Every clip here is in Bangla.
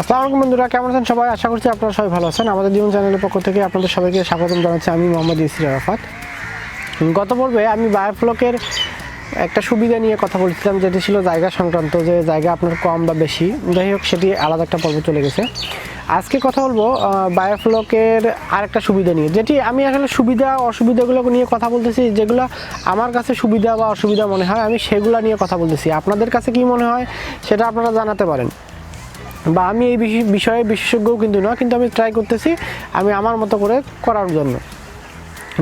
আসসালামু আলাইকুম বন্ধুরা, কেমন আছেন সবাই? আশা করছি আপনারা সবাই ভালো আছেন। আমাদের জীবন চ্যানেলের পক্ষ থেকে আপনাদের সবাইকে স্বাগতম জানাচ্ছি। আমি মোহাম্মদ ইসরি আরাফাত গত পর্বে আমি বায়োফ্লকের একটা সুবিধা নিয়ে কথা বলছিলাম, যেটি ছিল জায়গা সংক্রান্ত, যে জায়গা আপনার কম বা বেশি। যাই হোক, সেটি আলাদা একটা পর্ব চলে গেছে। আজকে কথা বলব বায়োফ্লকের আরেকটা সুবিধা নিয়ে, যেটি আমি আসলে সুবিধা, অসুবিধাগুলো নিয়ে কথা বলতেছি, যেগুলো আমার কাছে সুবিধা বা অসুবিধা মনে হয়, আমি সেগুলো নিয়ে কথা বলতেছি। আপনাদের কাছে কি মনে হয়, সেটা আপনারা জানাতে পারেন। বা আমি এই বিষয়- বিশেষজ্ঞও কিন্তু না, কিন্তু আমি ট্রাই করতেছি, আমি আমার মতো করে করার জন্য।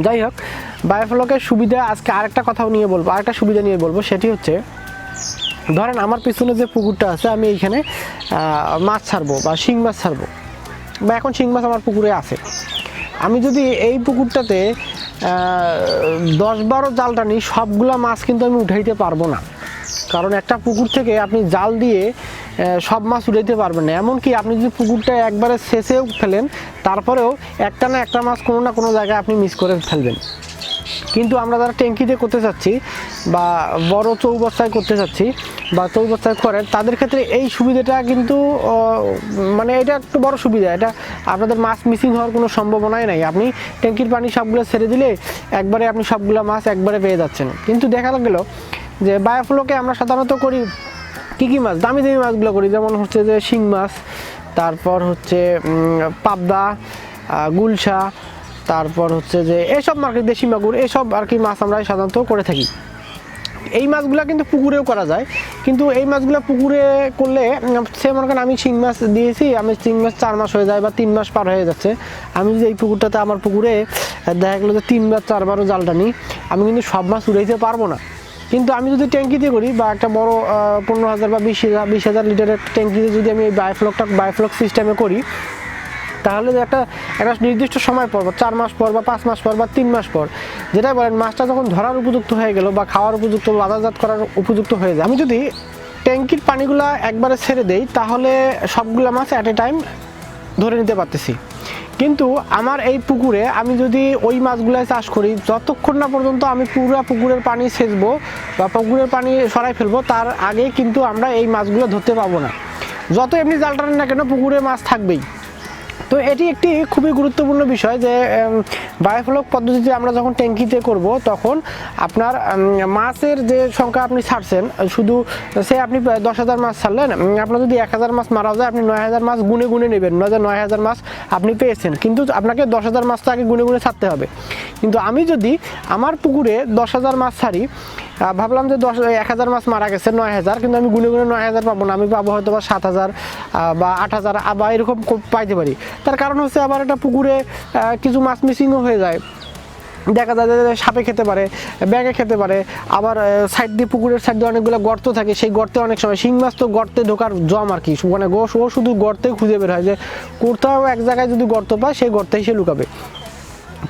যাই হোক বায়োফ্লকের সুবিধা আজকে আরেকটা কথাও নিয়ে বলব, আরেকটা সুবিধা নিয়ে বলব, সেটি হচ্ছে, ধরেন আমার পিছনে যে পুকুরটা আছে, আমি এইখানে মাছ ছাড়বো বা শিং মাছ ছাড়বো, বা এখন শিং মাছ আমার পুকুরে আছে। আমি যদি এই পুকুরটাতে দশ বারো জালটা নিই সবগুলা মাছ কিন্তু আমি উঠাইতে পারব না। কারণ একটা পুকুর থেকে আপনি জাল দিয়ে সব মাছ উঠাইতে পারবেন না। এমনকি আপনি যদি পুকুরটা একবারে শেষেও ফেলেন, তারপরেও একটা না একটা মাছ কোনো না কোনো জায়গায় আপনি মিস করে ফেলবেন। কিন্তু আমরা যারা ট্যাঙ্কিতে করতে চাচ্ছি বা বড় চৌবস্তায় করতে চাচ্ছি বা চৌবস্তায় করেন, তাদের ক্ষেত্রে এই সুবিধাটা কিন্তু মানে এটা একটু বড় সুবিধা। এটা আপনাদের মাছ মিসিং হওয়ার কোনো সম্ভাবনাই নাই। আপনি ট্যাঙ্কির পানি সবগুলো ছেড়ে দিলে একবারে আপনি সবগুলো মাছ একবারে পেয়ে যাচ্ছেন। কিন্তু দেখা গেল যে বায়োফ্লোকে আমরা সাধারণত করি কী কী মাছ? দামি দামি মাছগুলো করি, যেমন হচ্ছে যে শিং মাছ, তারপর হচ্ছে পাবদা গুলশা, তারপর হচ্ছে যে এসব মার্কেট দেশি মাগুর, এসব আর কি মাছ আমরা সাধারণত করে থাকি। এই মাছগুলো কিন্তু পুকুরেও করা যায়, কিন্তু এই মাছগুলো পুকুরে করলে সে মনে করেন আমি শিং মাছ দিয়েছি, আমি শিং মাছ চার মাস হয়ে যায় বা তিন মাস পার হয়ে যাচ্ছে। আমি যদি এই পুকুরটাতে আমার পুকুরে দেখা গেলো যে তিনবার, চারবারও জালটা নিই আমি কিন্তু সব মাছ উড়াইতে পারব না। কিন্তু আমি যদি ট্যাঙ্কিতে করি বা একটা বড় পনেরো হাজার বা বিশ হাজার বিশ হাজার লিটারের ট্যাঙ্কিতে যদি আমি এই বায়োফ্লকটা বায়োফ্লক সিস্টেমে করি, তাহলে একটা একটা নির্দিষ্ট সময় পর চার মাস পর বা পাঁচ মাস পর বা তিন মাস পর, যেটা বলেন মাছটা যখন ধরার উপযুক্ত হয়ে গেল বা খাওয়ার উপযুক্ত বাজারজাত করার উপযুক্ত হয়ে যায়, আমি যদি ট্যাঙ্কির পানিগুলা একবারে ছেড়ে দেই, তাহলে সবগুলো মাছ অ্যাট এ টাইম ধরে নিতে পারতেছি। কিন্তু আমার এই পুকুরে আমি যদি ওই মাছগুলাই চাষ করি, যতক্ষণ না পর্যন্ত আমি পুরো পুকুরের পানি সেচবো বা পুকুরের পানি সরাই ফেলব, তার আগে কিন্তু আমরা এই মাছগুলো ধরতে পাবো না। যত এমনি জাল টানেন না কেন, পুকুরে মাছ থাকবেই। তো এটি একটি খুবই গুরুত্বপূর্ণ বিষয় যে বায়োফ্লক পদ্ধতিতে আমরা যখন ট্যাঙ্কিতে করব, তখন আপনার মাছের যে সংখ্যা আপনি ছাড়ছেন, শুধু সে আপনি দশ হাজার মাছ ছাড়লেন আপনার যদি এক হাজার মাছ মারা যায়, আপনি নয় হাজার মাছ গুনে গুনে নেবেন, নয় নয় হাজার মাছ আপনি পেয়েছেন। কিন্তু আপনাকে দশ হাজার মাছটা আগে গুনে গুনে ছাড়তে হবে। কিন্তু আমি যদি আমার পুকুরে দশ হাজার মাছ ছাড়ি ভাবলাম যে দশ এক হাজার মাছ মারা গেছে, নয় হাজার, কিন্তু আমি গুনে গুনে নয় হাজার পাবো না। আমি পাবো হয়তো বা সাত হাজার বা আট হাজার বা এরকম পাইতে পারি। তার কারণ হচ্ছে আবার একটা পুকুরে কিছু মাছ মিসিংও হয়ে যায়। দেখা যায় যে সাপে খেতে পারে ব্যাগে খেতে পারে। আবার সাইড দিয়ে পুকুরের সাইড দিয়ে অনেকগুলো গর্ত থাকে, সেই গর্তে অনেক সময় শিং মাছ তো গর্তে ঢোকার জম আর কি। মানে গো ও শুধু গর্তে খুঁজে বের হয় যে কোথাও এক জায়গায় যদি গর্ত পায়, সেই গর্তেই সে লুকাবে।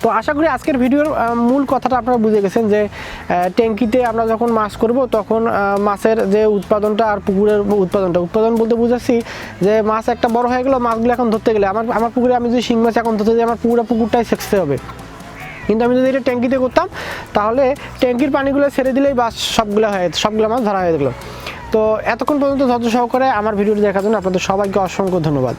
তো আশা করি আজকের ভিডিওর মূল কথাটা আপনারা বুঝে গেছেন যে ট্যাঙ্কিতে আমরা যখন মাছ করব, তখন মাছের যে উৎপাদনটা আর পুকুরের উৎপাদনটা, উৎপাদন বলতে বুঝাচ্ছি যে মাছ একটা বড় হয়ে গেলো মাছগুলো এখন ধরতে গেলে, আমার আমার পুকুরে আমি যদি শিং মাছ এখন ধরতে যাই, আমার পুকুরা, পুকুরটাই সেচতে হবে। কিন্তু আমি যদি এটা ট্যাঙ্কিতে করতাম, তাহলে ট্যাঙ্কির পানিগুলো ছেড়ে দিলেই বাস সবগুলো হয়ে, সবগুলো মাছ ধরা হয়ে গেলো। তো এতক্ষণ পর্যন্ত ধৈর্য সহকারে আমার ভিডিওটি দেখার জন্য আপনাদের সবাইকে অসংখ্য ধন্যবাদ।